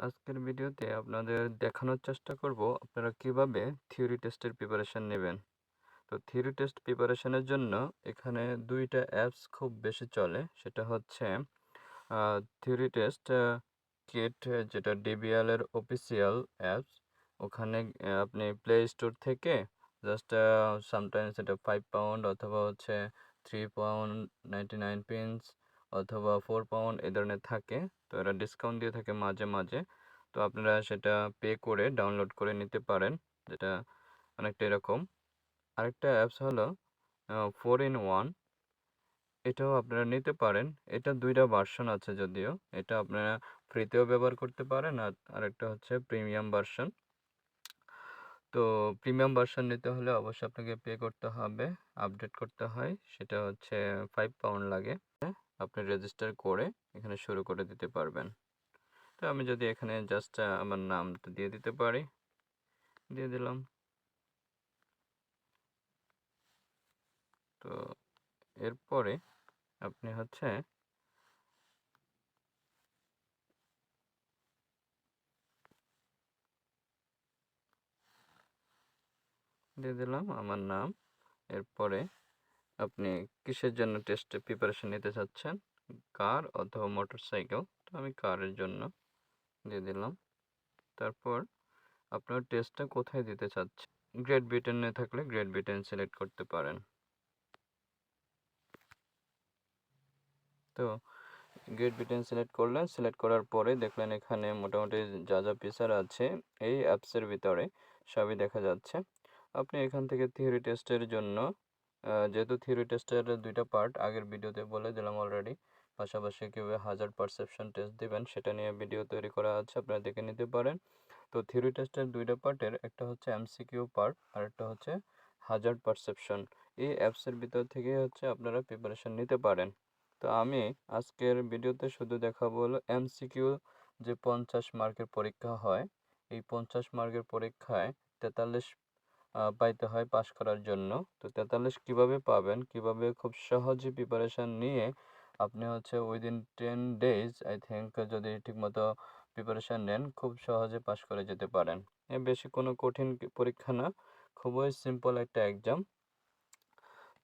আজকের ভিডিওতে আপনাদের দেখানোর চেষ্টা করব আপনারা কীভাবে থিওরি টেস্টের প্রিপারেশন নেবেন। তো থিওরি টেস্ট প্রিপারেশনের জন্য এখানে দুইটা অ্যাপস খুব বেশি চলে। সেটা হচ্ছে থিওরি টেস্ট কিট যেটা ডিবিএল এর অফিসিয়াল অ্যাপস ওখানে আপনি প্লে স্টোর থেকে জাস্ট সামটাইমস এটা ফাইভ পাউন্ড অথবা হচ্ছে three pound ninety nine pence অথবা ফোর পাউন্ড এ ধরনের থাকে, তো এরা ডিসকাউন্ট দিয়ে থাকে মাঝে মাঝে। তো আপনারা সেটা পে করে ডাউনলোড করে নিতে পারেন, যেটা অনেকটা এরকম। আরেকটা অ্যাপস হলো ফোর ইন ওয়ান এটাও আপনারা নিতে পারেন। এটা দুইটা ভার্সন আছে যদিও। এটা আপনারা ফ্রিতেও ব্যবহার করতে পারেন আর আরেকটা হচ্ছে প্রিমিয়াম ভার্সন তো প্রিমিয়াম ভার্সন নিতে হলে অবশ্যই আপনাকে পে করতে হবে আপডেট করতে হয়। সেটা হচ্ছে ফাইভ পাউন্ড লাগে। আপনি রেজিস্টার করে এখানে শুরু করে দিতে পারবেন। তো আমি যদি এখানে জাস্ট আমার নামটা দিয়ে দিতে পারি, দিয়ে দিলাম। তো এরপরে আপনি হচ্ছে দিয়ে দিলাম আমার নাম। এরপরে আপনি কিসের জন্য টেস্টে প্রিপারেশন নিতে চাচ্ছেন? কার অথবা মোটর সাইকেল তো আমি কারের জন্য দিয়ে দিলাম। তারপর আপনার টেস্টটা কোথায় দিতে চাচ্ছেন? গ্রেট ব্রিটেনে থাকলে গ্রেট ব্রিটেন সিলেক্ট করতে পারেন। তো গ্রেট ব্রিটেন সিলেক্ট করলেন। সিলেক্ট করার পরে দেখলেন এখানে মোটামুটি যা যা ফিচার আছে, এই অ্যাপসের ভিতরে সবই দেখা যাচ্ছে। আপনি এখান থেকে থিওরি টেস্টের জন্য যেহেতু থিওরি টেস্টের দুইটা পার্ট আগের ভিডিওতে বলে দিলাম অলরেডি পাশাপাশি কীভাবে হাজার পারসেপশন টেস্ট দিবেন, সেটা নিয়ে ভিডিও তৈরি করা আছে, আপনারা দেখে নিতে পারেন। তো থিওরি টেস্টের দুইটা পার্টের একটা হচ্ছে এমসিকিউ পার্ট আর একটা হচ্ছে হাজার পারসেপশন এই অ্যাপসের ভিতর থেকে হচ্ছে আপনারা প্রিপারেশন নিতে পারেন। তো আমি আজকের ভিডিওতে শুধু দেখাবো হলো এমসিকিউ যে পঞ্চাশ মার্কের পরীক্ষা হয়। এই পঞ্চাশ মার্কের পরীক্ষায় তেতাল্লিশ পাইতে হয় পাশ করার জন্য। তো তেতাল্লিশ কীভাবে পাবেন? কীভাবে খুব সহজে প্রিপারেশান নিয়ে আপনি হচ্ছে within ten days I think যদি ঠিকমতো প্রিপারেশান নেন, খুব সহজে পাশ করে যেতে পারেন। এ বেশি কোনো কঠিন পরীক্ষা না, খুবই সিম্পল একটা এক্সাম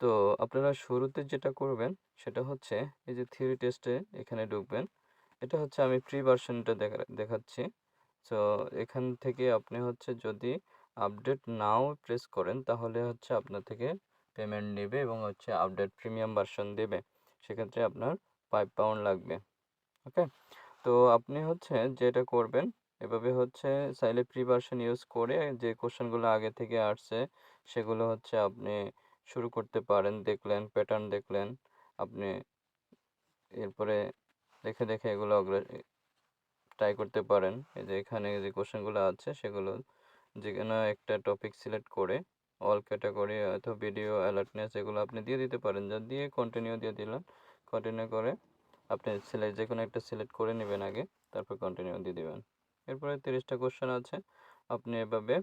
তো আপনারা শুরুতে যেটা করবেন, সেটা হচ্ছে এই যে থিওরি টেস্টে এখানে ঢুকবেন। এটা হচ্ছে আমি প্রি ভার্সনটা দেখা, দেখাচ্ছি। সো এখান থেকে আপনি হচ্ছে যদি আপডেট নাও প্রেস করেন, তাহলে হচ্ছে আপনার থেকে পেমেন্ট নেবে এবং হচ্ছে আপডেট প্রিমিয়াম ভার্সন দেবে। সেক্ষেত্রে আপনার ফাইভ পাউন্ড লাগবে ওকে তো আপনি হচ্ছে যেটা করবেন, এভাবে হচ্ছে চাইলে প্রি ভার্সন ইউজ করে যে কোশ্চেনগুলো আগে থেকে আসছে, সেগুলো হচ্ছে আপনি শুরু করতে পারেন, দেখলেন প্যাটার্ন দেখলেন, আপনি এরপরে দেখে দেখে এগুলো ট্রাই করতে পারেন। এই যে এখানে যে কোশ্চেনগুলো আছে, সেগুলো যে কোনো একটা টপিক সিলেক্ট করে অল ক্যাটাগরি অথবা ভিডিও অ্যালার্টনেস এগুলো আপনি দিয়ে দিতে পারেন। যা দিয়ে কন্টিনিউ দিয়ে দিলেন কন্টিনিউ করে আপনি সিলেক্ট যে কোনো একটা সিলেক্ট করে নেবেন আগে, তারপর কন্টিনিউ দিয়ে দেবেন। এরপরে তিরিশটা কোশ্চেন আছে, আপনি এভাবে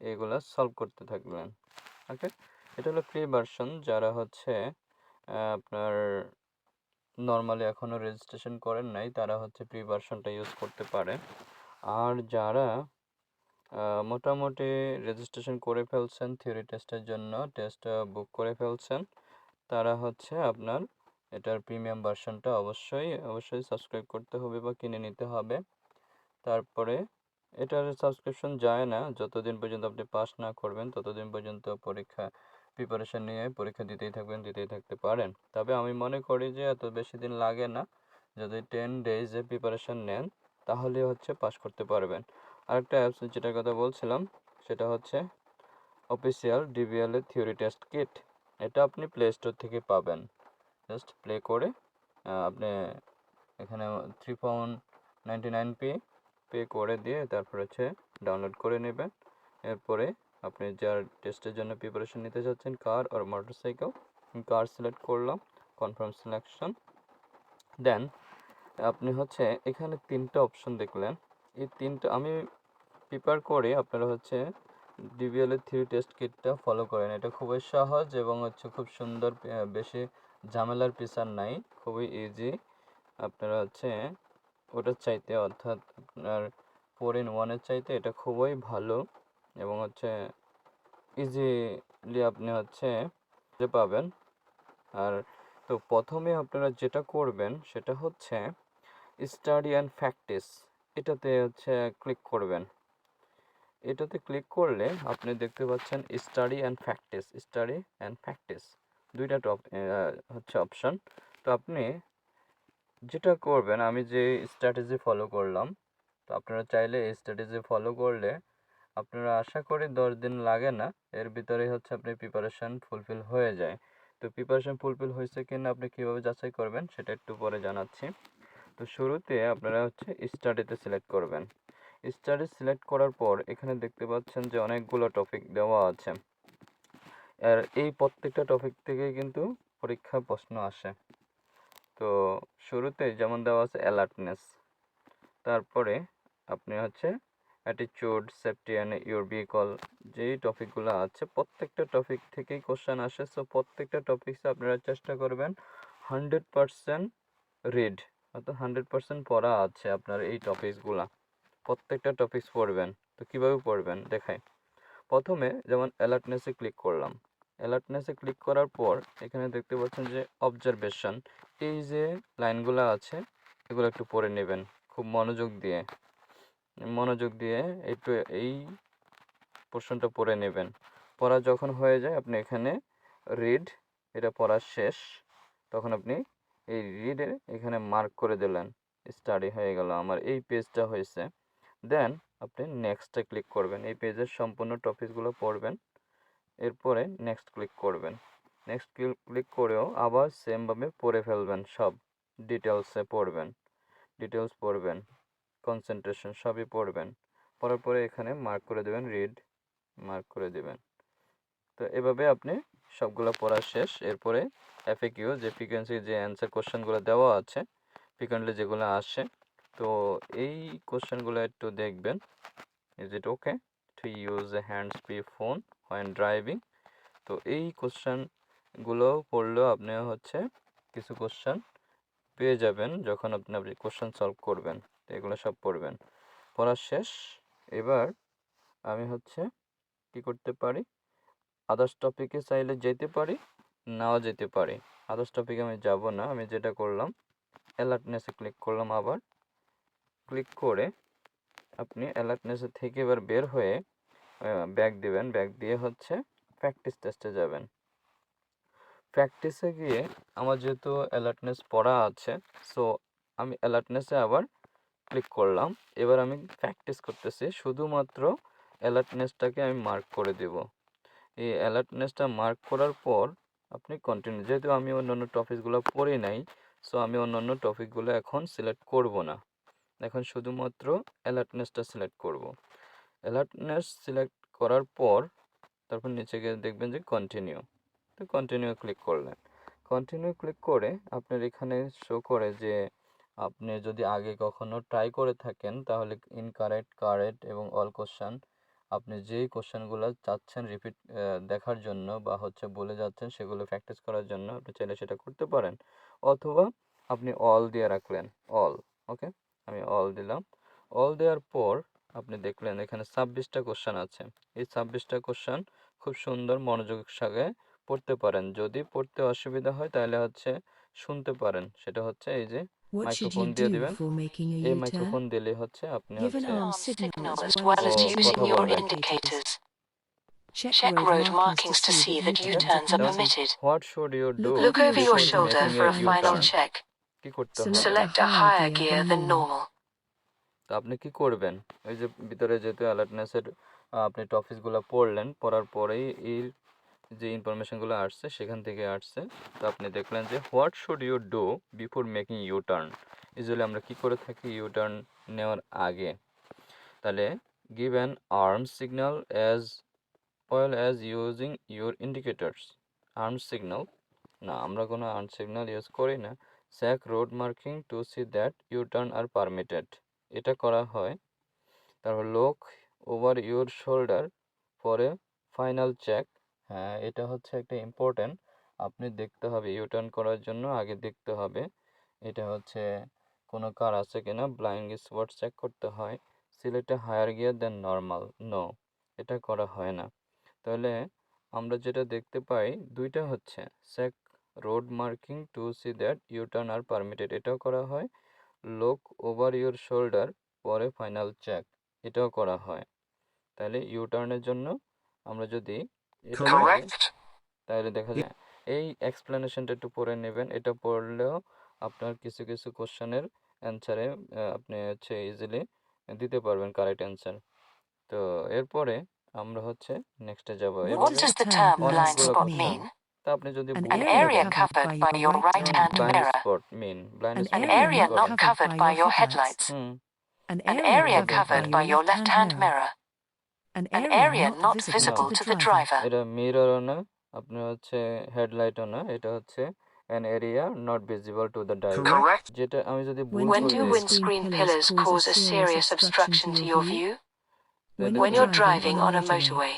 এগুলা সলভ করতে থাকবেন। ওকে এটা হলো ফ্রি ভার্সন যারা হচ্ছে আপনার নর্মালি এখনও রেজিস্ট্রেশন করেন নাই, তারা হচ্ছে প্রি ভার্সনটা ইউজ করতে পারে। আর যারা মোটামুটি রেজিস্ট্রেশন করে ফেলছেন থিওরি টেস্টের জন্য। টেস্ট বুক করে ফেলছেন। তারা হচ্ছে আপনার এটার প্রিমিয়াম ভার্সনটা অবশ্যই অবশ্যই সাবস্ক্রাইব করতে হবে বা কিনে নিতে হবে। তারপরে এটার সাবস্ক্রিপশন যায় না। যতদিন পর্যন্ত আপনি পাস না করবেন, ততদিন পর্যন্ত পরীক্ষা প্রিপারেশান নিয়ে পরীক্ষা দিতেই থাকবেন, দিতেই থাকতে পারেন। তবে আমি মনে করি যে এত বেশি দিন লাগে না। যদি টেন ডেজে প্রিপারেশান নেন, তাহলে হচ্ছে পাস করতে পারবেন। আরেকটা অ্যাপস যেটার কথা বলছিলাম, সেটা হচ্ছে অফিসিয়াল ডিবিএল এর থিওরি টেস্ট কিট এটা আপনি প্লে স্টোর থেকে পাবেন। জাস্ট প্লে করে আপনি এখানে three pound ninety nine pay pay করে দিয়ে তারপর হচ্ছে ডাউনলোড করে নেবেন। এরপরে আপনি যার টেস্টের জন্য প্রিপারেশন নিতে চাচ্ছেন কার আর মোটরসাইকেল কার সিলেক্ট করলাম কনফার্ম সিলেকশন দেন আপনি হচ্ছে এখানে তিনটা অপশন দেখলেন। এই তিনটা, আমি প্রিপেয়ার করে আপনারা হচ্ছে ডিবিএল এর থ্রি টেস্ট কিটটা ফলো করেন। এটা খুবই সহজ এবং হচ্ছে খুব সুন্দর বেশি ঝামেলার পিসার নাই, খুবই ইজি আপনারা হচ্ছে ওটার চাইতে অর্থাৎ আপনার ফোর ইন ওয়ানের চাইতে এটা খুবই ভালো এবং হচ্ছে ইজিলি আপনি হচ্ছে যে পাবেন। আর তো প্রথমে আপনারা যেটা করবেন সেটা হচ্ছে স্টাডি অ্যান্ড প্র্যাকটিস এটাতে হচ্ছে ক্লিক করবেন। এটাতে ক্লিক করলে আপনি দেখতে পাচ্ছেন study and practice study and practice দুইটা টপ হচ্ছে অপশন তো আপনি যেটা করবেন, আমি যে স্ট্র্যাটেজি ফলো করলাম, তো আপনারা চাইলে এই স্ট্র্যাটেজি ফলো করলে আপনারা আশা করি দশ দিন লাগে না, এর ভিতরে হচ্ছে আপনি প্রিপারেশান ফুলফিল হয়ে যায়। তো প্রিপারেশান ফুলফিল হয়েছে কিনা আপনি কীভাবে যাচাই করবেন, সেটা একটু পরে জানাচ্ছি। তো শুরুতে আপনারা হচ্ছে স্টাডিতে সিলেক্ট করবেন। স্টাডি সিলেক্ট করার পর এখানে দেখতে পাচ্ছেন যে অনেকগুলো টপিক দেওয়া আছে। আর এই প্রত্যেকটা টপিক থেকে কিন্তু পরীক্ষা প্রশ্ন আসে। তো শুরুতে যেমন দেওয়া আছে অ্যালার্টনেস তারপরে আপনি হচ্ছে attitude safety and your vehicle যেই টপিকগুলো আছে প্রত্যেকটা টপিক থেকেই কোশ্চেন আসে। সো প্রত্যেকটা টপিকসে আপনারা চেষ্টা করবেন হান্ড্রেড পারসেন্ট রিড অর্থাৎ হান্ড্রেড পারসেন্ট পড়া আছে আপনার এই টপিকসগুলা প্রত্যেকটা টপিকস পড়বেন। তো কীভাবে পড়বেন? দেখাই। প্রথমে যেমন অ্যালার্টনেসে ক্লিক করলাম। অ্যালার্টনেসে ক্লিক করার পর এখানে দেখতে পাচ্ছেন যে অবজারভেশন এই যে লাইনগুলো আছে, এগুলো একটু পড়ে নেবেন খুব মনোযোগ দিয়ে। মনোযোগ দিয়ে একটু এই পোর্শনটা পড়ে নেবেন। পড়া যখন হয়ে যায়, আপনি এখানে রিড এটা পড়া শেষ। তখন আপনি এই রিডে এখানে মার্ক করে দিলেন। স্টাডি হয়ে গেল। আমার এই পেজটা হয়েছে। দেন আপনি নেক্সটে ক্লিক করবেন। এই পেজের সম্পূর্ণ টপিকসগুলো পড়বেন। এরপরে নেক্সট ক্লিক করবেন। নেক্সট ক্লিক করেও আবার সেমভাবে পড়ে ফেলবেন সব। ডিটেলসে পড়বেন। ডিটেলস পড়বেন। কনসেন্ট্রেশন সবই পড়বেন। পড়ার পরে এখানে মার্ক করে দেবেন রিড মার্ক করে দেবেন। তো এভাবে আপনি সবগুলো পড়া শেষ। এরপরে এফএকিউ যে ফ্রিকোয়েন্সি যে অ্যান্সার কোশ্চেনগুলো দেওয়া আছে ফ্রিকোয়েন্টলি যেগুলো আসে তো এই কোশ্চেনগুলো একটু দেখবেন। Is it okay to use a hands free phone when driving তো এই কোশ্চেনগুলো পড়লেও আপনি হচ্ছে কিছু কোশ্চেন পেয়ে যাবেন যখন আপনি আপনি কোশ্চেন সলভ করবেন। তো এগুলো সব পড়বেন। পড়া শেষ। এবার আমি হচ্ছে কি করতে পারি? আদার্স টপিকে চাইলে যেতে পারি, নাও যেতে পারি। আদার্স টপিকে আমি যাব না। আমি যেটা করলাম অ্যালার্টনেসে ক্লিক করলাম আবার। ক্লিক করে আপনি অ্যালার্টনেসে থেকে এবার বের হয়ে ব্যাক দিবেন। ব্যাক দিয়ে হচ্ছে প্র্যাকটিস টেস্টে যাবেন। প্র্যাকটিসে গিয়ে আমার যেহেতু অ্যালার্টনেস পড়া আছে সো আমি অ্যালার্টনেসে আবার ক্লিক করলাম। এবার আমি প্র্যাকটিস করতেছি। শুধুমাত্র অ্যালার্টনেসটাকে আমি মার্ক করে দেব। এই অ্যালার্টনেসটা মার্ক করার পর আপনি কন্টিনিউ যেহেতু আমি অন্যান্য টপিকগুলো পড়ি নাই সো আমি অন্যান্য টপিকগুলো এখন সিলেক্ট করব না। এখন শুধুমাত্র অ্যালার্টনেসটা সিলেক্ট করব। অ্যালার্টনেস সিলেক্ট করার পর তারপর নিচে গিয়ে দেখবেন যে কন্টিনিউ তো কন্টিনিউ ক্লিক করলেন। কন্টিনিউ ক্লিক করে আপনার এখানে শো করে যে আপনি যদি আগে কখনো ট্রাই করে থাকেন, তাহলে ইনকারেক্ট কারেক্ট এবং অল কোশ্চান আপনি যেই কোশ্চেনগুলো চাচ্ছেন রিপিট দেখার জন্য বা হচ্ছে বলে যাচ্ছেন সেগুলো প্র্যাকটিস করার জন্য আপনি চাইলে সেটা করতে পারেন। অথবা আপনি অল দিয়ে রাখলেন। অল ওকে আমি অল দিলাম। অল দেওয়ার পর আপনি দেখলেন এখানে ছাব্বিশটা কোশ্চেন আছে। এই ছাব্বিশটা কোশ্চেন খুব সুন্দর মনোযোগ সাগে পড়তে পারেন। যদি পড়তে অসুবিধা হয় তাহলে হচ্ছে শুনতে পারেন। সেটা হচ্ছে এই যে মাইক্রোফোন দিয়ে দিবেন। এই মাইক্রোফোন দিলে হচ্ছে আপনি Check, Check road, road markings কি করতে হবে? Select a higher higher gear than normal. তো আপনি কি করবেন? এই যে ভিতরে যেহেতু অ্যালার্টনেসের আপনি টপিকসগুলো পড়লেন পড়ার পরেই এই যে ইনফরমেশনগুলো আসছে সেখান থেকে আসছে। তো আপনি দেখলেন যে what should you do before making U turn usually আমরা কি করে থাকি ইউ টার্ন নেওয়ার আগে? তাহলে give an arm signal as well as using your indicators arm signal না আমরা কোনো আর্ম সিগন্যাল ইউজ করি না। Check road marking to see that U turn are permitted এটা করা হয়। তারপর লোক ওভার ইউর শোল্ডার পরে ফাইনাল চেক হ্যাঁ এটা হচ্ছে একটা ইম্পর্ট্যান্ট আপনি দেখতে হবে ইউ টার্ন করার জন্য, আগে দেখতে হবে। এটা হচ্ছে কোনো কার আছে কিনা ব্লাইন্ড স্পট চেক করতে হয়। সিলেটে হায়ার গিয়ার দেন নর্মাল নো এটা করা হয় না। তাহলে আমরা যেটা দেখতে পাই, দুইটা হচ্ছে। Check road marking to see that U turn are permitted এটাও করা হয়। লোক ওভার ইউর শোল্ডার পরে ফাইনাল চেক এটাও করা হয়। তাহলে ইউ টার্নের জন্য আমরা যদি. তাহলে দেখা যায় এই এক্সপ্লেনেশনটা একটু পড়ে নেবেন এটা পড়লেও আপনার কিছু কিছু কোশ্চেনের অ্যান্সারে আপনি হচ্ছে ইজিলি দিতে পারবেন কারেক্ট অ্যান্সার। তো এরপরে আমরা হচ্ছে নেক্সটে যাব। Mean? তা আপনি যদি An area covered by your right hand blind mirror. spot mean blind An spot An area কি not covered by your headlights. Hmm An area covered by your left hand mirror. An area not visible to the driver. এটা মিররও না আপনার হচ্ছে হেডলাইটও না এটা হচ্ছে an area not visible to the driver Correct. যেটা আমি যদি ভুল When করি do windscreen pillars cause a serious obstruction to your view? When you're driving on a motorway.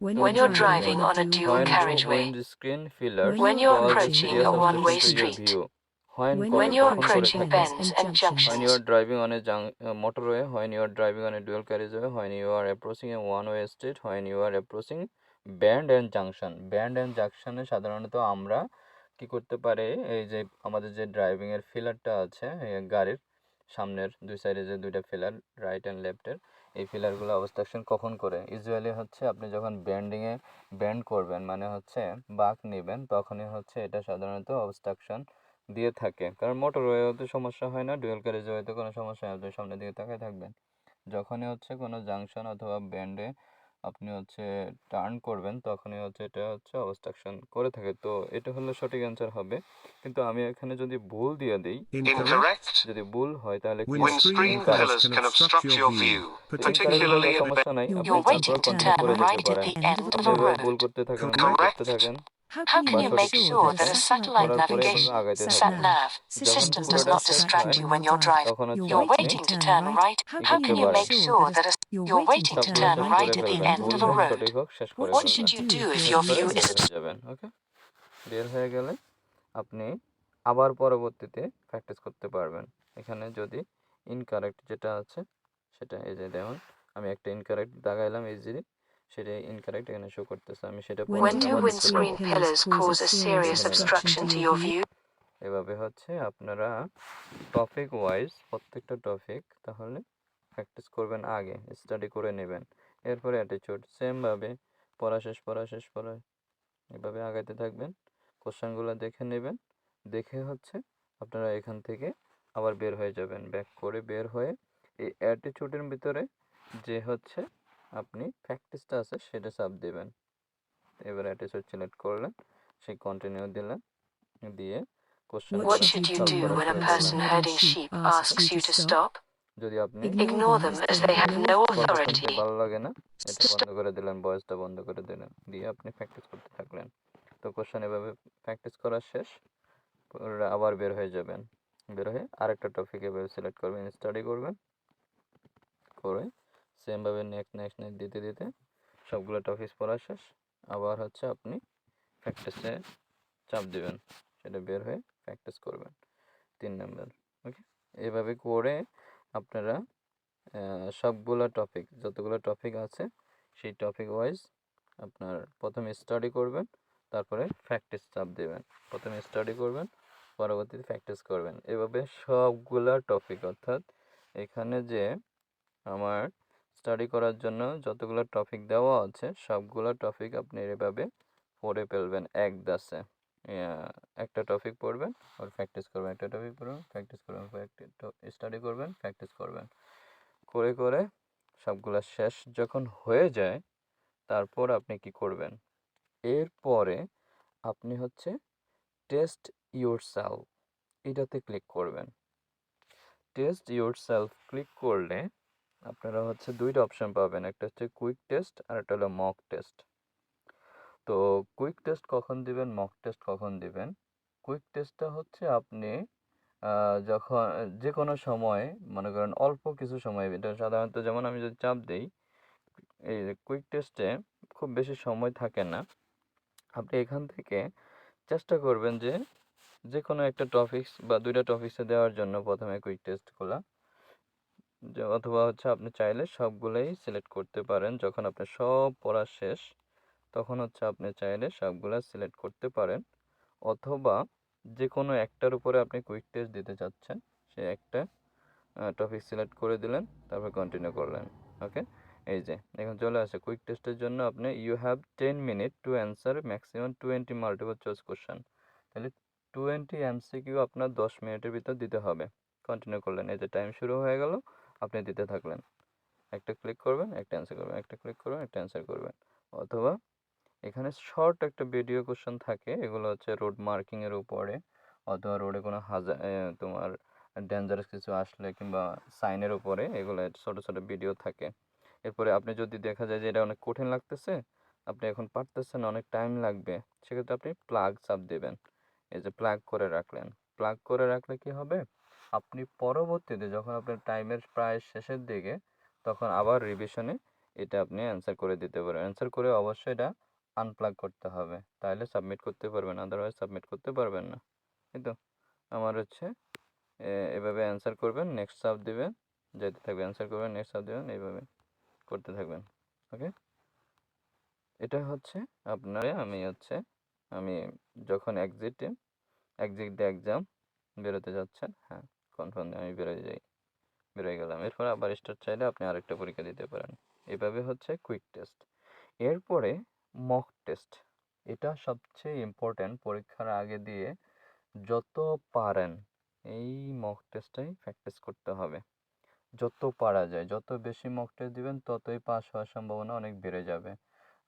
When you're driving on a dual when carriageway. When you're approaching a one-way street. view. when When When you're approaching bends and when junctions. you are driving on a jun- uh, motorway, when you are driving on a dual carriageway, when you are approaching a one-way street, when you are approaching bend and junction. bend and junction এ সাধারণত আমরা কি করতে পারি এই যে আমাদের যে driving এর ফিলারটা আছে গাড়ির সামনের দুই সাইডে যে দুইটা ফিলার রাইট অ্যান্ড লেফটের এই ফিলারগুলো অবস্ট্রাকশন কখন করে? ইউজুয়ালি হচ্ছে আপনি যখন ব্যান্ডিংয়ে ব্যান্ড করবেন মানে হচ্ছে বাঁক নেবেন, তখনই হচ্ছে এটা সাধারণত অবস্ট্রাকশন দিয়ে থাকে। কারণ মোটর ওয়েতে সমস্যা হয় না ডুয়েল ক্যারেজ ওয়েতে কোনো সমস্যা হয় আপনি সামনের দিকে তাকায় থাকবেন। যখনই হচ্ছে কোনো জাংশন অথবা ব্যান্ডে আপনি হচ্ছে টার্ন করবেন তখনই হচ্ছে এটা হচ্ছে অবস্ট্রাকশন করে থাকে তো এটা হলো সঠিক অ্যান্সার হবে কিন্তু আমি এখানে যদি ভুল দিয়ে দিই যদি ভুল হয় তাহলে সমস্যা নাই ভুল করতে থাকেন করতে থাকেন How can you make sure that a satellite navigation sat-nav system does not distract you when you're driving? You're waiting to turn right. How can you make sure that a, you're waiting to turn শেষ right করে at the end of a road? What should you do if your view is যাবেন ওকে বের হয়ে গেলে আপনি আবার পরবর্তীতে practice করতে পারবেন। এখানে যদি ইনকারেক্ট যেটা আছে সেটা এই যে দেখুন আমি একটা ইনকারেক্ট দাগাইলাম ইজিলি সেটা ইনকারেক্ট এখানে শো করতেছে। আমি সেটা পরে When do windscreen pillars cause a serious obstruction to your view? এভাবে হচ্ছে আপনারা টপিক ওয়াইজ প্রত্যেকটা টপিক তাহলে প্র্যাকটিস করবেন আগে স্টাডি করে নেবেন। এরপরে অ্যাটিটিউড সেমভাবে পড়া শেষ পড়া শেষ পড়া এভাবে আগাইতে থাকবেন। কোশ্চেনগুলো দেখে নেবেন দেখে হচ্ছে আপনারা এখান থেকে আবার বের হয়ে যাবেন। ব্যাক করে বের হয়ে এই অ্যাটিটিউডের ভিতরে যে হচ্ছে আপনি প্র্যাকটিসটা আছে সেটা সাব দেবেন। এবার অ্যাটিটিউড সিলেক্ট করলেন সেই কন্টিনিউ দিলেন দিয়ে question What should you do when a person herding sheep asks you to stop? যদি আপনি ভালো লাগে না এটা বন্ধ করে দিলেন ভয়েসটা বন্ধ করে দিলেন দিয়ে আপনি প্র্যাকটিস করতে থাকলেন। তো কোশ্চেন এভাবে প্র্যাকটিস করা শেষ আবার বের হয়ে যাবেন। বের হয়ে আরেকটা টপিক এভাবে সিলেক্ট করবেন স্টাডি করবেন করে সেমভাবে নেক্সট নেক্সট নেক্সট দিতে দিতে সবগুলো টপিক পড়া শেষ আবার হচ্ছে আপনি প্র্যাকটিসে চাপ দিবেন সেটা বের হয়ে প্র্যাকটিস করবেন। তিন নাম্বার ওকে এভাবে করে আপনারা সবগুলো টপিক যতগুলো টপিক আছে, সেই টপিক ওয়াইজ আপনার প্রথমে স্টাডি করবেন, তারপরে প্র্যাকটিস চাপ দেবেন। প্রথমে স্টাডি করবেন, পরবর্তীতে প্র্যাকটিস করবেন। এভাবে সবগুলা টপিক অর্থাৎ এখানে যে আমার স্টাডি করার জন্য যতগুলো টপিক দেওয়া আছে, সবগুলো টপিক আপনি এভাবে পড়ে ফেলবেন, এক দাসে। একটা টপিক পড়বেন আর প্র্যাকটিস করবেন, একটা টপিক পড়বেন প্র্যাকটিস করবেন স্টাডি করবেন প্র্যাকটিস করবেন। করে করে সবগুলা শেষ যখন হয়ে যায়, তারপর আপনি কি করবেন? এরপরে আপনি হচ্ছে টেস্ট ইউর সেলফ এটাতে ক্লিক করবেন। টেস্ট ইউর সেলফ ক্লিক করলে আপনারা হচ্ছে দুইটা অপশন পাবেন, একটা হচ্ছে কুইক টেস্ট আর একটা হলো মক টেস্ট তো কুইক টেস্ট কখন দিবেন মক টেস্ট কখন দিবেন? কুইক টেস্টটা হচ্ছে আপনি যখন যে কোনো সময়, মনে করেন অল্প কিছু সময়, এটা সাধারণত যেমন আমি যদি চাপ দিই, এই কুইক টেস্টে খুব বেশি সময় থাকে না, আপনি এখান থেকে চেষ্টা করবেন যে যে কোনো একটা টপিকস বা দুইটা টপিক্সে দেওয়ার জন্য প্রথমে কুইক টেস্টগুলো অথবা হচ্ছে আপনি চাইলে সবগুলোই সিলেক্ট করতে পারেন, যখন আপনার সব পড়া শেষ। তখন হচ্ছে আপনি চাইলে সবগুলা সিলেক্ট করতে পারেন। অথবা যে কোনো একটার উপরে আপনি কুইক টেস্ট দিতে চাচ্ছেন, সে একটা টপিক সিলেক্ট করে দিলেন, তারপর কন্টিনিউ করলেন ওকে এই যে, এখন চলে আসে কুইক টেস্টের জন্য আপনি you have ten minute to answer maximum twenty multiple choice question তাহলে টোয়েন্টি এমসিকিউ আপনার দশ মিনিটের ভিতর দিতে হবে। কন্টিনিউ করলেন, এই যে টাইম শুরু হয়ে গেল, আপনি দিতে থাকলেন। একটা ক্লিক করবেন, একটা অ্যান্সার করবেন, একটা ক্লিক করবেন, একটা অ্যান্সার করবেন। অথবা এখানে শর্ট একটা ভিডিও কোশ্চেন থাকে। এগুলো হচ্ছে রোড মার্কিংয়ের উপরে। অথবা রোডে কোনো হাজার তোমার ডেঞ্জারাস কিছু আসলে কিংবা সাইনের উপরে এগুলো ছোট ছোট ভিডিও থাকে। এরপরে আপনি যদি দেখা যায় যে এটা অনেক কঠিন লাগতেছে, আপনি এখন পারতেছেন, অনেক টাইম লাগবে, সেক্ষেত্রে আপনি প্লাগ চাপ দেবেন। এই যে প্লাগ করে রাখলেন। প্লাগ করে রাখলে কি হবে? আপনি পরবর্তীতে যখন আপনার টাইমের প্রায় শেষের দিকে, তখন আবার রিভিশনে এটা আপনি অ্যান্সার করে দিতে পারেন। অ্যান্সার করে অবশ্যই এটা আনপ্লাগ করতে হবে। তাহলে সাবমিট করতে পারবেন আদারওয়াইজ সাবমিট করতে পারবেন না। এই তো, আমার হচ্ছে এভাবে অ্যান্সার করবেন নেক্সট সাব দেবেন, যেতে থাকবে অ্যান্সার করবেন নেক্সট সাব দেবেন, এইভাবে করতে থাকবেন ওকে এটা হচ্ছে আপনার, আমি হচ্ছে, আমি যখন এক্সিটে এক্সিট দ্য এক্সাম বেরোতে যাচ্ছেন হ্যাঁ কনফার্ম আমি বেরোয় যাই, বেরোয় গেলাম। এরপর আবার স্টার্ট চাইলে আপনি আরেকটা পরীক্ষা দিতে পারেন। এভাবে হচ্ছে কুইক টেস্ট এরপরে মক টেস্ট এটা সবচেয়ে ইম্পর্ট্যান্ট পরীক্ষার আগে দিয়ে যত পারেন এই মক টেস্টটাই প্র্যাকটিস করতে হবে। যত পারা যায়, যত বেশি মক টেস্ট দিবেন, ততই পাস হওয়ার সম্ভাবনা অনেক বেড়ে যাবে।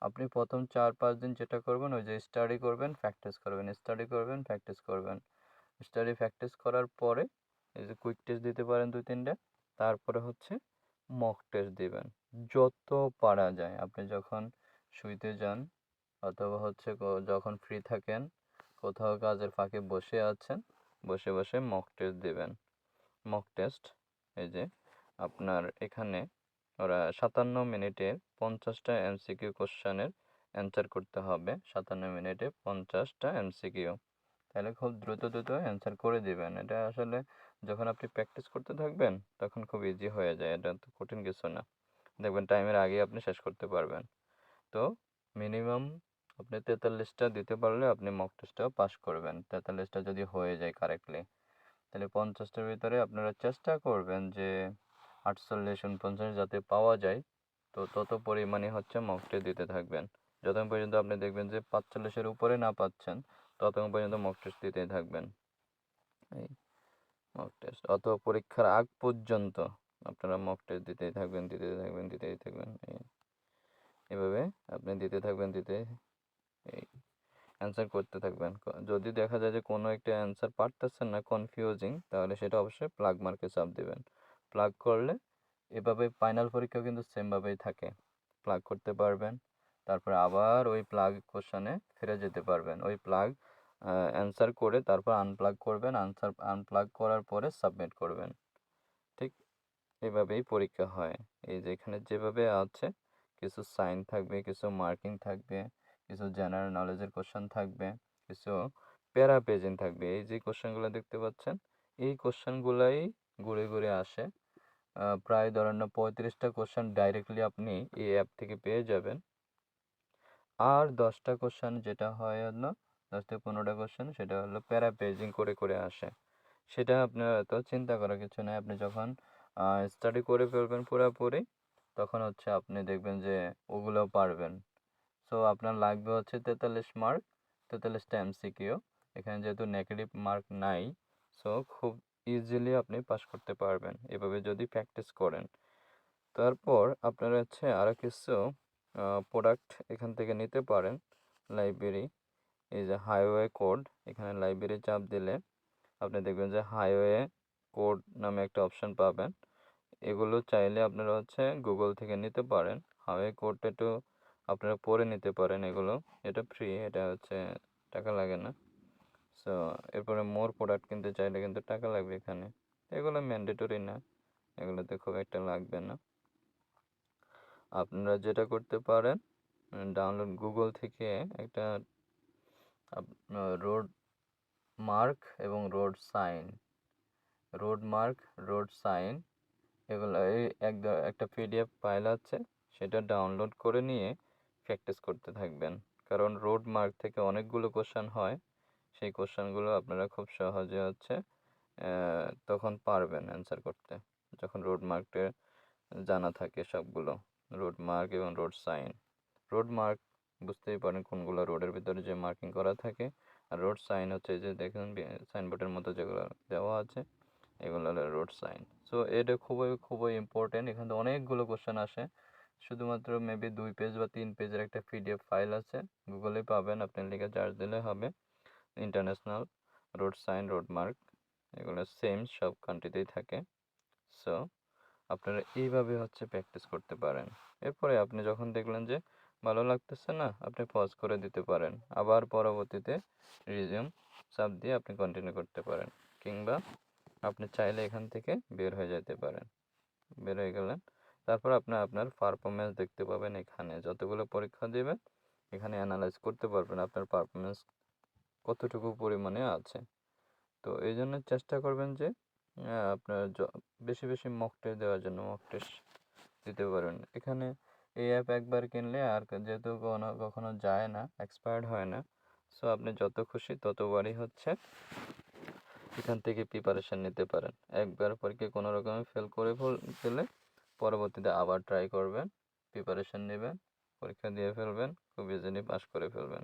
আপনি প্রথম চার, পাঁচ দিন যেটা করবেন, ওই যে স্টাডি করবেন প্র্যাকটিস করবেন স্টাডি করবেন প্র্যাকটিস করবেন। স্টাডি প্র্যাকটিস করার পরে এই যে কুইক টেস্ট দিতে পারেন দুই তিনটে তারপরে হচ্ছে মক টেস্ট দিবেন। যত পারা যায়, আপনি যখন শুইতে যান অথবা হচ্ছে যখন ফ্রি থাকেন, কোথাও কাজের ফাঁকে বসে আছেন, বসে বসে মক টেস্ট দিবেন। মক টেস্ট এই যে আপনার এখানে ওরা সাতান্ন মিনিটে পঞ্চাশটা এমসিকিউ কোশ্চেনের অ্যান্সার করতে হবে। সাতান্ন মিনিটে পঞ্চাশটা এমসিকিউ। তাহলে খুব দ্রুত দ্রুত অ্যান্সার করে দিবেন। এটা আসলে যখন আপনি প্র্যাকটিস করতে থাকবেন, তখন খুব ইজি হয়ে যায়। এটা তো কঠিন কিছু না। দেখবেন টাইমের আগে আপনি শেষ করতে পারবেন। তো মিনিমাম আপনি তেতাল্লিশটা দিতে পারলে আপনি মক টেস্টটাও পাস করবেন। তেতাল্লিশটা যদি হয়ে যায় কারেক্টলি তাহলে পঞ্চাশটার ভিতরে আপনারা চেষ্টা করবেন যে আটচল্লিশ, উনপঞ্চাশ যাতে পাওয়া যায়, তো তত পরিমাণে হচ্ছে মক টেস্ট দিতে থাকবেন। যতক্ষণ পর্যন্ত আপনি দেখবেন যে পাঁচচল্লিশের উপরে না পাচ্ছেন, ততক্ষণ পর্যন্ত মক টেস্ট দিতেই থাকবেন। এই মক টেস্ট অথবা পরীক্ষার আগ পর্যন্ত আপনারা মক টেস্ট দিতেই থাকবেন দিতেই থাকবেন দিতেই থাকবেন, এই এভাবে আপনি দিতে থাকবেন, দিতে এই অ্যান্সার করতে থাকবেন। যদি দেখা যায় যে কোনো একটা অ্যান্সার পারতেছেন না কনফিউজিং তাহলে সেটা অবশ্যই প্লাগ মার্কে চাপ দেবেন। প্লাগ করলে এভাবে ফাইনাল পরীক্ষাও কিন্তু সেমভাবেই থাকে। প্লাগ করতে পারবেন, তারপরে আবার ওই প্লাগ কোশ্চেনে ফিরে যেতে পারবেন। ওই প্লাগ অ্যান্সার করে তারপর আনপ্লাগ করবেন আনসার আনপ্লাগ করার পরে সাবমিট করবেন। ঠিক এভাবেই পরীক্ষা হয়। এই যে এখানে যেভাবে আছে কিছু সাইন থাকবে, কিছু মার্কিং থাকবে, কিছু জেনারেল নলেজের কোশ্চেন থাকবে, কিছু প্যারা পেজিং থাকবে। এই যে কোশ্চেনগুলো দেখতে পাচ্ছেন, এই কোশ্চেনগুলাই ঘুরে ঘুরে আসে। প্রায় ধরেন না পঁয়ত্রিশটা কোশ্চেন ডাইরেক্টলি আপনি এই অ্যাপ থেকে পেয়ে যাবেন। আর দশটা কোশ্চেন যেটা হয় হলো দশ থেকে পনেরোটা কোশ্চেন, সেটা হলো প্যারা পেজিং করে করে আসে। সেটা আপনার এত চিন্তা করার কিছু নাই। আপনি যখন স্টাডি করে ফেলবেন পুরোপুরি তখন হচ্ছে আপনি দেখবেন যে ওগুলো পারবেন। সো আপনার লাগবে হচ্ছে তেতাল্লিশ মার্ক তেতাল্লিশটা এম এমসিকিউ এখানে যেহেতু নেগেটিভ মার্ক নাই সো খুব ইজিলি আপনি পাস করতে পারবেন, এভাবে যদি প্র্যাকটিস করেন। তারপর আপনারা হচ্ছে আরও কিছু প্রোডাক্ট এখান থেকে নিতে পারেন লাইব্রেরি এই যে হাইওয়ে কোড এখানে লাইব্রেরি চাপ দিলে আপনি দেখবেন যে হাইওয়ে কোড নামে একটা অপশন পাবেন। এগুলো চাইলে আপনারা হচ্ছে গুগল থেকে নিতে পারেন। হাইওয়ে কোডটা একটু আপনারা পড়ে নিতে পারেন এগুলো। এটা ফ্রি এটা হচ্ছে টাকা লাগে না। সো এরপরে মোর প্রোডাক্ট কিনতে চাইলে কিন্তু টাকা লাগবে এখানে। এগুলো ম্যান্ডেটরি না। এগুলোতে খুব একটা লাগবে না। আপনারা যেটা করতে পারেন ডাউনলোড গুগল থেকে একটা রোড মার্ক এবং road sign road mark road sign এগুলো, এই এক একটা পিডিএফ ফাইল আছে, সেটা ডাউনলোড করে নিয়ে প্র্যাকটিস করতে থাকবেন। কারণ রোড মার্ক থেকে অনেকগুলো কোশ্চেন হয়, সেই কোশ্চেনগুলো আপনারা খুব সহজে হচ্ছে তখন পারবেন অ্যান্সার করতে। যখন রোড মার্কের জানা থাকে সবগুলো রোড মার্ক এবং রোড সাইন রোড মার্ক বুঝতেই পারেন কোনগুলো রোডের ভিতরে যে মার্কিং করা থাকে। আর রোড সাইন হচ্ছে যে দেখুন সাইনবোর্ডের মতো যেগুলো দেওয়া আছে এগুলো হলো রোড সাইন সো এটা খুবই খুবই ইম্পর্টেন্ট এখান থেকে অনেকগুলো কোশ্চেন আসে। শুধুমাত্র মেবি দুই পেজ বা তিন পেজের একটা পিডিএফ ফাইল আছে। গুগলে পাবেন। আপনি লিখে চার্জ দিলে হবে। International road sign road mark এগুলো সেম সব কান্ট্রিতেই থাকে। সো আপনারা এইভাবে হচ্ছে প্র্যাকটিস করতে পারেন। এরপরে আপনি যখন দেখলেন যে ভালো লাগতেছে না, আপনি পজ করে দিতে পারেন। আবার পরবর্তীতে রিজিউম চাপ দিয়ে আপনি কন্টিনিউ করতে পারেন। কিংবা আপনি চাইলে এখান থেকে বের হয়ে যেতে পারেন। বের হয়ে গেলেন। তারপর আপনি আপনার পারফরমেন্স দেখতে পাবেন এখানে। যতগুলো পরীক্ষা দেবেন, এখানে অ্যানালাইজ করতে পারবেন আপনার পারফরমেন্স কতটুকু পরিমাণে আছে। তো এই জন্য চেষ্টা করবেন যে আপনার বেশি বেশি মক টেস্ট দেওয়ার জন্য মক টেস্ট দিতে পারেন। এখানে এই অ্যাপ একবার কিনলে আর যেহেতু কোনো, কখনো যায় না এক্সপায়ার্ড হয় না সো আপনি যত খুশি ততবারই হচ্ছে এখান থেকে প্রিপারেশন নিতে পারেন। একবার পরীক্ষা কোনো রকমে ফেল করে ফেলে পরবর্তীতে আবার ট্রাই করবেন প্রিপারেশন নেবেন, পরীক্ষা দিয়ে ফেলবেন, খুব ইজিলি পাস করে ফেলবেন।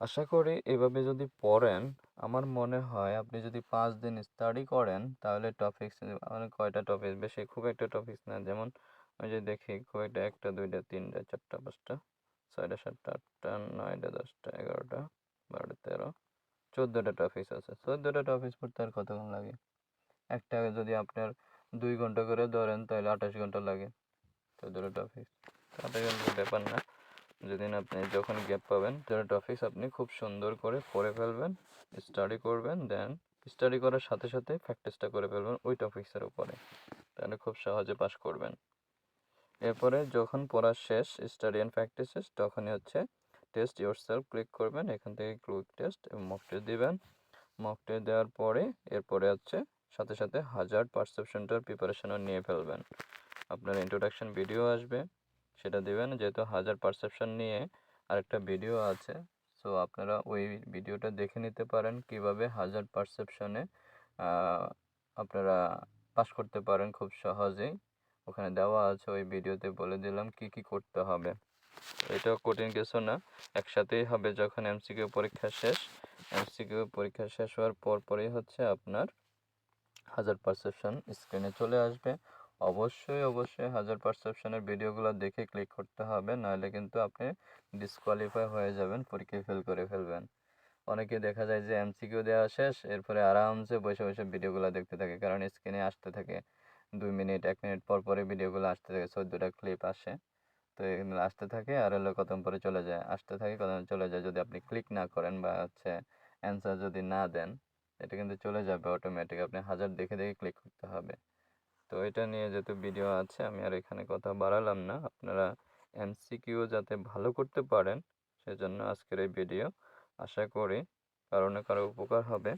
আশা করি এভাবে যদি পড়েন, আমার মনে হয় আপনি যদি পাঁচ দিন স্টাডি করেন, তাহলে টপিক্স মানে কয়টা টপিক বেশি, খুব একটা টপিক্স না, যেমন ওই যে দেখি, খুব একটা একটা, দুইটা, তিনটা, চারটা, পাঁচটা, ছয়টা, সাতটা, আটটা, নয়টা, দশটা, এগারোটা, বারোটা, তেরো চোদ্দোটা টপিক্স আছে। চোদ্দোটা টপিক্স পড়তে আর কতক্ষণ লাগে? একটা যদি আপনার দুই ঘণ্টা করে ধরেন, তাহলে আঠাশ ঘণ্টা লাগে চোদ্দোটা টপিক্স আঠাশ ব্যাপার না। যেদিন আপনি যখন গ্যাপ পাবেন যারা টপিক্স আপনি খুব সুন্দর করে পড়ে ফেলবেন স্টাডি করবেন দেন স্টাডি করার সাথে সাথে প্র্যাকটিসটা করে ফেলবেন ওই টপিক্সের উপরে। তাহলে খুব সহজে পাস করবেন। এরপরে যখন পড়া শেষ স্টাডি অ্যান্ড প্র্যাকটিস শেষ তখনই হচ্ছে টেস্ট ইয়োর সেলফ ক্লিক করবেন, এখান থেকে ক্লুক টেস্ট এবং মক টেস্ট দিবেন। মক টেস্ট দেওয়ার পরে, এরপরে হচ্ছে সাথে সাথে হাজার পারসেপশনটার প্রিপারেশনও নিয়ে ফেলবেন। আপনার ইন্ট্রোডাকশন ভিডিও আসবে, সেটা দিবেন, যেহেতু হাজার পারসেপশন নিয়ে আরেকটা ভিডিও আছে সো আপনারা ওই ভিডিওটা দেখে নিতে পারেন, কীভাবে হাজার পারসেপশনে আপনারা পাস করতে পারেন খুব সহজেই। ওখানে দেওয়া আছে, ওই ভিডিওতে বলে দিলাম কি কি করতে হবে। এটা কঠিন কিছু না। একসাথেই হবে যখন এমসিকিউ পরীক্ষা শেষ। এমসিকিউ পরীক্ষা শেষ হওয়ার পর পরেই হচ্ছে আপনার হাজার পারসেপশন স্ক্রিনে চলে আসবে। অবশ্যই অবশ্যই হাজার পারসেপশনের ভিডিওগুলো দেখে ক্লিক করতে হবে, নাহলে কিন্তু আপনি ডিসকোয়ালিফাই হয়ে যাবেন, পরীক্ষায় ফেল করে ফেলবেন। অনেকে দেখা যায় যে এমসিকিউ দেওয়া শেষ, এরপরে আরামসে বসে বসে ভিডিওগুলো দেখতে থাকে, কারণ স্ক্রিনে আসতে থাকে। দুই মিনিট, এক মিনিট পর পরে ভিডিওগুলো আসতে থাকে, চোদ্দোটা ক্লিপ আসে। তো এগুলো আসতে থাকে। আর হলো কত পরে চলে যায়। আসতে থাকে কত চলে যায় যদি আপনি ক্লিক না করেন বা হচ্ছে অ্যান্সার যদি না দেন, এটা কিন্তু চলে যাবে অটোমেটিক আপনি হাজার দেখে দেখে ক্লিক করতে হবে। তো এটা নিয়ে যেহেতু ভিডিও আছে, আমি আর এখানে কথা বাড়ালাম না। আপনারা এমসিকিউ যাতে ভালো করতে পারেন, সেজন্য আজকের এই ভিডিও আশা করি কারণে কারও উপকার হবে।